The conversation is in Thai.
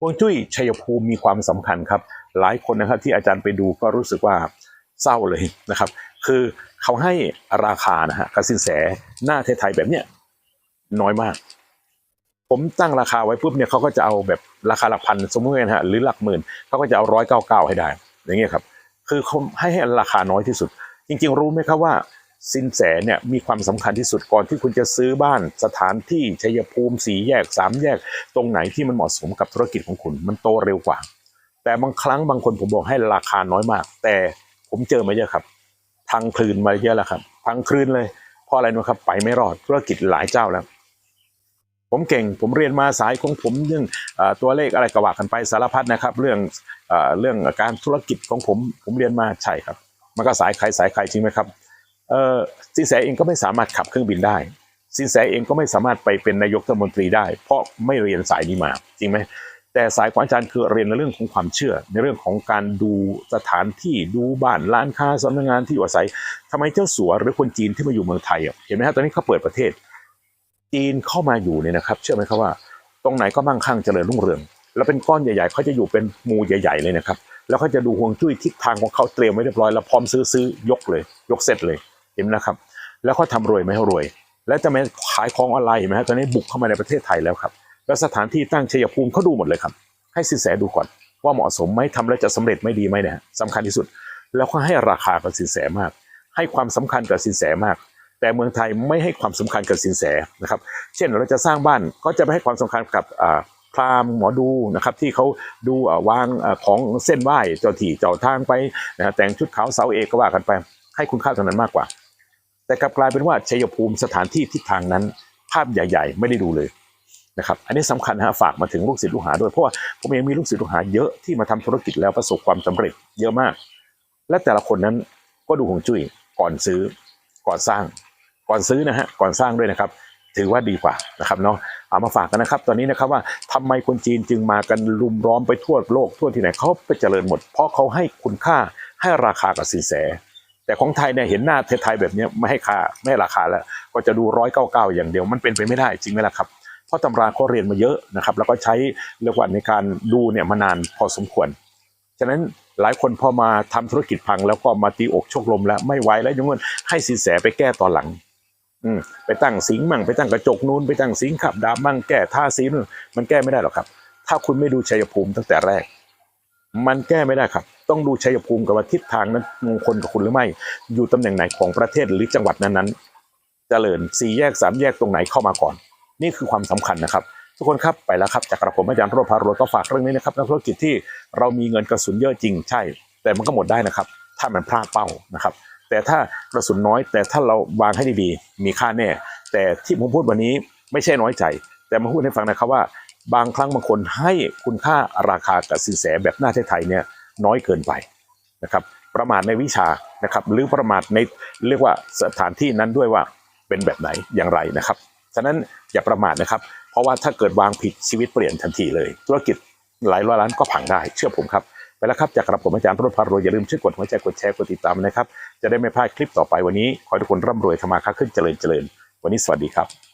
ฮวงจุ้ยชัยภูมิมีความสำคัญครับ หลายคนนะครับที่อาจารย์ไปดูก็รู้สึกว่าเศร้าเลยนะครับ คือเขาให้ราคานะฮะกับสินแสหน้าไทยๆแบบเนี้ยน้อยมาก ผมตั้งราคาไว้ปุ๊บเนี่ยเขาก็จะเอาแบบราคาหลักพันสมมตินะฮะหรือหลักหมื่นเขาก็จะเอาร้อยเก้าเก้าให้ได้ อย่างเงี้ยครับ คือเขาให้ให้ราคาน้อยที่สุด จริง ๆ รู้ไหมครับว่า สินแสเนี่ยมีความสำคัญที่สุดก่อนที่คุณจะซื้อบ้านสถานที่ชัยภูมิสีแยกสามแยก ตรงไหนที่มันเหมาะสมกับธุรกิจของคุณ มันโตเร็วกว่า แต่บางครั้งบางคนผมบอกให้ราคาน้อยมาก แต่ผมเจอมาเยอะครับ ทางคลืนมาเยอะแล้วครับทางคลืนเลยเพราะอะไรนะครับ ไปไม่รอดธุรกิจหลายเจ้าแล้ว ผมเก่งผมเรียนมาสายของผมเรื่องตัวเลขอะไรก็ว่ากันไปสารพัดนะครับ เรื่องเอเรื่องการธุรกิจของผมผมเรียนมาใช่ครับ มันก็สายใครสายใครจริงไหมครับ สินแสเองก็ไม่สามารถขับเครื่องบินได้ สินแสเองก็ไม่สามารถไปเป็นนายกรัฐมนตรีได้ เพราะไม่เรียนสายนี้มา จริงไหมแต่สายของอาจารย์คือเรียนในเรื่องของความเชื่อ ในเรื่องของการดูสถานที่ดูบ้านร้านค้าสำนักงานที่อยู่อาศัยทำไมเจ้าสัวหรือคนจีนที่มาอยู่เมืองไทยเห็นไหมฮะตอนนี้เขาเปิดประเทศ จีนเข้ามาอยู่เนี่ยนะครับ เชื่อไหมครับว่า ตรงไหนก็มั่งคั่งเจริญรุ่งเรือง แล้วเป็นก้อนใหญ่ๆเขาจะอยู่เป็นมูใหญ่ ๆ เลยนะครับแล้วเขาจะดูฮวงจุ้ยทิศทางของเขาเตรียมไว้เรียบร้อยแล้วพร้อมซื้อซื้อยกเลย ยกเสร็จเลย เห็นนะครับ แล้วเขาทำรวยไหมเขารวย แล้วจะมาขายของออนไลน์เห็นไหมฮะตอนนี้บุกเข้ามาในประเทศไทยแล้วครับ แล้วสถานที่ตั้งชัยภูมิเขาดูหมดเลยครับ ให้สินแสดูก่อนว่าเหมาะสมไหมทำแล้วจะสำเร็จไม่ดีไหมเนี่ยสำคัญที่สุด แล้วก็ให้ราคากับสินแสมาก ให้ความสำคัญกับสินแสมาก แต่เมืองไทยไม่ให้ความสำคัญกับสินแสนะครับ เช่นเราจะสร้างบ้านก็จะไม่ให้ความสำคัญกับพราหมณ์หมอดูนะครับที่เขาดูวางของเส้นไหว้เจ้าที่เจ้าทางไปนะแต่งชุดขาวเสาเอกก็ว่ากันไป ให้คุณค่าตรงนั้นมากกว่า แต่กลับกลายเป็นว่าชัยภูมิสถานที่ทิศทางนั้น ภาพใหญ่ ๆ ไม่ได้ดูเลยนะครับอันนี้สำคัญนะฮะฝากมาถึงลูกศิษย์ลูกหาด้วยเพราะว่าผมเองมีลูกศิษย์ลูกหาเยอะที่มาทำธุรกิจแล้วประสบความสำเร็จเยอะมาก และแต่ละคนนั้นก็ดูหงจุ้ยก่อนซื้อก่อนสร้าง ก่อนซื้อนะฮะก่อนสร้างด้วยนะครับ ถือว่าดีกว่านะครับเนาะเอามาฝากกันนะครับ ตอนนี้นะครับว่าทำไมคนจีนจึงมากันรุมร้อมไปทั่วโลกทั่วที่ไหนเขาไปเจริญหมด เพราะเขาให้คุณค่าให้ราคากับสินแส แต่ของไทยเนี่ยเห็นหน้าไทยแบบนี้ไม่ให้ค่าไม่ให้ราคาแล้ว ก็จะดูร้อยเก้าเก้าอย่างเดียวมันเป็นไปไม่ได้จริงไหมล่ะครับเพราะตำราเขาเรียนมาเยอะนะครับ แล้วก็ใช้เรียกว่าในการดูเนี่ยมานานพอสมควรฉะนั้นหลายคนพอมาทำธุรกิจพัง แล้วก็มาตีอกชกลมแล้วไม่ไหวแล้วยังเงินให้สินแสไปแก้ตอนหลัง อืมไปตั้งสิงมั่งไปตั้งกระจกนู้นไปตั้งสิงขับดาบมั่งแก้ท่าสีนู่นมันแก้ไม่ได้หรอกครับ ถ้าคุณไม่ดูชัยภูมิตั้งแต่แรก มันแก้ไม่ได้ครับ ต้องดูชัยภูมิกับว่าทิศทางนั้นมงคลกับคุณหรือไม่ อยู่ตำแหน่งไหนของประเทศหรือจังหวัดนั้นๆเจริญสี่แยกสามแยกตรงไหนเข้ามาก่อน นี่คือความสำคัญนะครับ ทุกคนครับไปแล้วครับจากกระผมอาจารย์โรจน์พารวยก็ฝากเรื่องนี้นะครับนักธุรกิจที่เรามีเงินกระสุนเยอะจริงใช่ แต่มันก็หมดได้นะครับ ถ้ามันพลาดเป้านะครับ แต่ถ้ากระสุนน้อย แต่ถ้าเราวางให้ดีๆมีค่าแน่ แต่ที่ผมพูดวันนี้ไม่ใช่น้อยใจ แต่มาพูดให้ฟังนะครับว่า บางครั้งบางคนให้คุณค่าราคากับสินแสแบบหน้าไทยๆเนี่ยน้อยเกินไปนะครับประมาทในวิชานะครับหรือประมาทในเรียกว่าสถานที่นั้นด้วยว่าเป็นแบบไหนอย่างไรนะครับฉะนั้นอย่าประมาทนะครับ เพราะว่าถ้าเกิดวางผิดชีวิตเปลี่ยนทันทีเลย ธุรกิจหลายร้อยล้านก็พังได้เชื่อผมครับไปแล้วครับ จากกระผมอาจารย์รถพารวยอย่าลืมช่วยกดหัวใจกดแชร์กดติดตามนะครับ จะได้ไม่พลาดคลิปต่อไปวันนี้ ขอให้ทุกคนร่ำรวยธมาค้าขึ้นเจริญเจริญ วันนี้สวัสดีครับ